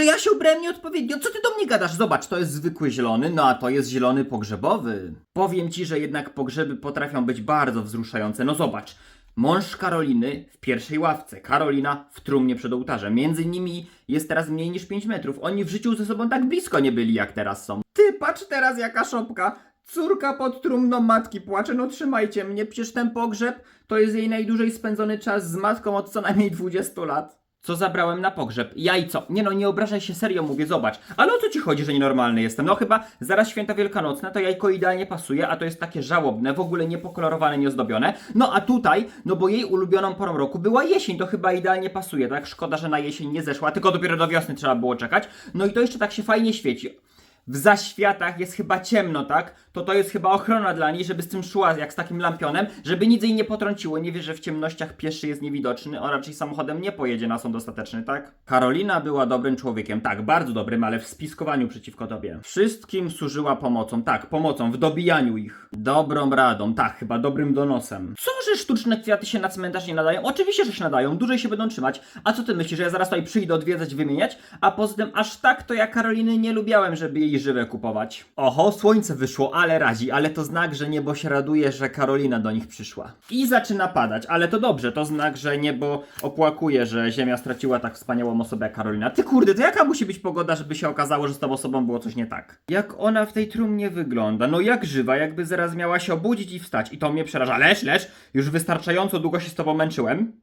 że ja się ubrałem nieodpowiednio. Co ty do mnie gadasz? Zobacz, to jest zwykły zielony, no a to jest zielony pogrzebowy. Powiem ci, że jednak pogrzeby potrafią być bardzo wzruszające. No zobacz. Mąż Karoliny w pierwszej ławce, Karolina w trumnie przed ołtarzem. Między nimi jest teraz mniej niż 5 metrów. Oni w życiu ze sobą tak blisko nie byli, jak teraz są. Ty, patrz teraz jaka szopka. Córka pod trumną matki płacze, no trzymajcie mnie, przecież ten pogrzeb to jest jej najdłużej spędzony czas z matką od co najmniej 20 lat. Co zabrałem na pogrzeb? Jajco. Nie no, nie obrażaj się, serio mówię, zobacz. Ale o co ci chodzi, że nienormalny jestem? No chyba zaraz święta wielkanocne, to jajko idealnie pasuje, a to jest takie żałobne, w ogóle niepokolorowane, nieozdobione. No a tutaj, no bo jej ulubioną porą roku była jesień, to chyba idealnie pasuje, tak? Szkoda, że na jesień nie zeszła, tylko dopiero do wiosny trzeba było czekać. No i to jeszcze tak się fajnie świeci. W zaświatach jest chyba ciemno, tak? To to jest chyba ochrona dla niej, żeby z tym szła jak z takim lampionem, żeby nic jej nie potrąciło. Nie wie, że w ciemnościach pieszy jest niewidoczny, on raczej samochodem nie pojedzie na sąd ostateczny, tak? Karolina była dobrym człowiekiem, tak, bardzo dobrym, ale w spiskowaniu przeciwko tobie. Wszystkim służyła pomocą, tak, pomocą w dobijaniu ich. Dobrą radą, tak, chyba dobrym donosem. Co, że sztuczne kwiaty się na cmentarz nie nadają? Oczywiście, że się nadają, dłużej się będą trzymać. A co ty myślisz, że ja zaraz tutaj przyjdę odwiedzać, wymieniać? A poza tym aż tak to ja Karoliny nie lubiałem, żeby jej żywe kupować. Oho, słońce wyszło, ale radzi, ale to znak, że niebo się raduje, że Karolina do nich przyszła. I zaczyna padać, ale to dobrze, to znak, że niebo opłakuje, że Ziemia straciła tak wspaniałą osobę jak Karolina. Ty kurde, to jaka musi być pogoda, żeby się okazało, że z tą osobą było coś nie tak? Jak ona w tej trumnie wygląda? No jak żywa, jakby zaraz miała się obudzić i wstać. I to mnie przeraża. Lecz, lecz, już wystarczająco długo się z tobą męczyłem.